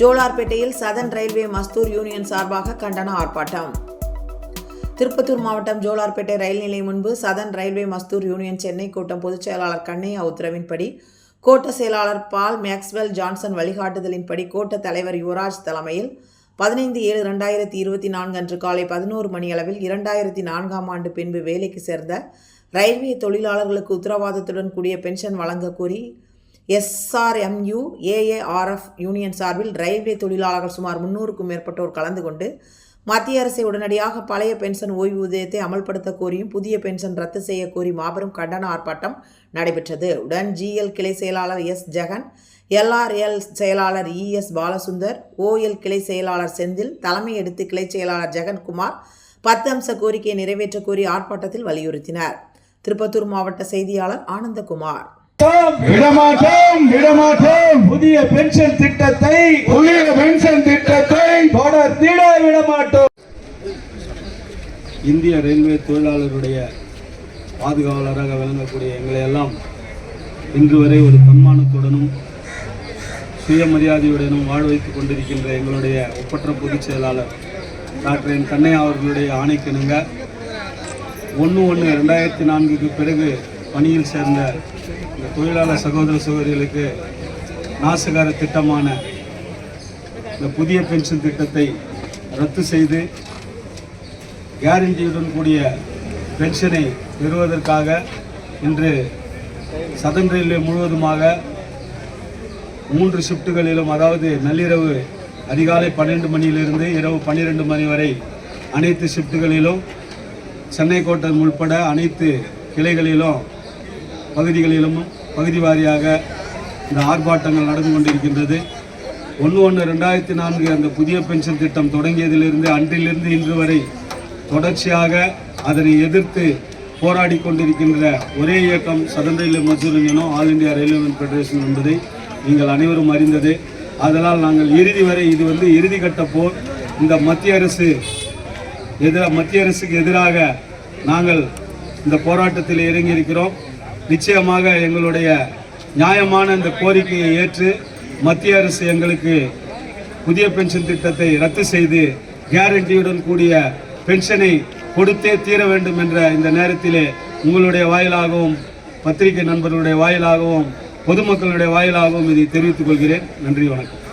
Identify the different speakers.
Speaker 1: ஜோலார்பேட்டையில் Sathan railway Mazdoor union சார்பாக கண்டன ஆர்ப்பாட்டம். திருப்பத்தூர் மாவட்டம் ஜோலார்பேட்டை ரயில் நிலையம் முன்பு southern railway Mazdoor union Chennai கூட்டம் பொதுச் செயலாளர் கண்ணையா உத்தரவின்படி கோட்ட செயலாளர் பால் மேக்ஸ்வெல் ஜான்சன் வழிகாட்டுதலின்படி கோட்ட தலைவர் யுவராஜ் தலைமையில் பதினைந்து ஏழு ரெண்டாயிரத்தி இருபத்தி நான்கு அன்று காலை பதினோரு மணியளவில் இரண்டாயிரத்தி நான்காம் ஆண்டு பின்பு வேலைக்கு சேர்ந்த ரயில்வே தொழிலாளர்களுக்கு உத்தரவாதத்துடன் கூடிய பென்ஷன் வழங்க கோரி எஸ்ஆர்எம்யூ ஏஏஆர்எஃப் யூனியன் சார்பில் ரயில்வே தொழிலாளர்கள் சுமார் முன்னூறுக்கும் மேற்பட்டோர் கலந்து கொண்டு மத்திய அரசை உடனடியாக பழைய பென்ஷன் ஓய்வூதியத்தை அமல்படுத்த கோரியும் புதிய பென்ஷன் ரத்து செய்ய கோரி மாபெரும் கண்டன ஆர்ப்பாட்டம் நடைபெற்றது. உடன் ஜிஎல் கிளை செயலாளர் எஸ் ஜெகன் எல்ஆர்எல் செயலாளர் இஎஸ் பாலசுந்தர் ஓஎல் கிளை செயலாளர் செந்தில் தலைமை எடுத்து கிளை செயலாளர் ஜெகன்குமார் பத்து அம்ச கோரிக்கையை நிறைவேற்ற கோரி ஆர்ப்பாட்டத்தில் வலியுறுத்தினர். திருப்பத்தூர் மாவட்ட செய்தியாளர் ஆனந்தகுமார்.
Speaker 2: விடமாட்டோம். விடமாட்டோம்
Speaker 3: புதிய பென்ஷன் திட்டத்தை
Speaker 2: புதிய பென்ஷன் திட்டத்தை
Speaker 3: தொடர்ந்திட விடமாட்டோம்.
Speaker 4: இந்திய ரயில்வே தொழிலாளருடைய பாதுகாவலராக விளங்கக்கூடிய எங்களை எல்லாம் இன்று வரை ஒரு தன்மானத்துடனும் சுயமரியாதையுடனும் வாழ வைத்துக் கொண்டிருக்கின்ற எங்களுடைய ஒப்பற்ற பொதுச் செயலாளர் டாக்டர் என் கண்ணையா அவர்களுடைய ஆணைக்கிணங்க ஒன்று ஒன்று ரெண்டாயிரத்தி நான்குக்கு பிறகு பணியில் சேர்ந்த இந்த தொழிலாளர் சகோதர சகோதரிகளுக்கு நாசகார திட்டமான இந்த புதிய பென்ஷன் திட்டத்தை ரத்து செய்து கேரண்டியுடன் கூடிய பென்ஷனை பெறுவதற்காக இன்று சதன் ரயில்வே முழுவதுமாக மூன்று ஷிஃப்ட்டுகளிலும் அதாவது நள்ளிரவு அதிகாலை பன்னெண்டு மணியிலிருந்து இரவு பன்னிரெண்டு மணி வரை அனைத்து ஷிஃப்ட்டுகளிலும் சென்னை கோட்டம் உள்பட அனைத்து கிளைகளிலும் பகுதிகளிலும் பகுதி வாரியாக இந்த ஆர்ப்பாட்டங்கள் நடந்து கொண்டிருக்கின்றது. ஒன்று ஒன்று ரெண்டாயிரத்தி நான்கு அந்த புதிய பென்ஷன் திட்டம் தொடங்கியதிலிருந்து அன்றிலிருந்து இன்று வரை தொடர்ச்சியாக அதனை எதிர்த்து போராடி கொண்டிருக்கின்ற ஒரே இயக்கம் சதன் ரயில்வே மசூர் யூனியனும் ஆல் இந்தியா ரயில்வே ஃபெடரேஷன் என்பதை நீங்கள் அனைவரும் அறிந்தது. அதனால் நாங்கள் இறுதி வரை இது வந்து இறுதி கட்ட போர். இந்த மத்திய அரசு எதிராக மத்திய அரசுக்கு எதிராக நாங்கள் இந்த போராட்டத்தில் இறங்கியிருக்கிறோம். நிச்சயமாக எங்களுடைய நியாயமான இந்த கோரிக்கையை ஏற்று மத்திய அரசு எங்களுக்கு புதிய பென்ஷன் திட்டத்தை ரத்து செய்து கேரண்டியுடன் கூடிய பென்ஷனை கொடுத்தே தீர வேண்டும் என்ற இந்த நேரத்திலே உங்களுடைய வாயிலாகவும் பத்திரிகை நண்பர்களுடைய வாயிலாகவும் பொதுமக்களுடைய வாயிலாகவும் இதை தெரிவித்துக் கொள்கிறேன். நன்றி வணக்கம்.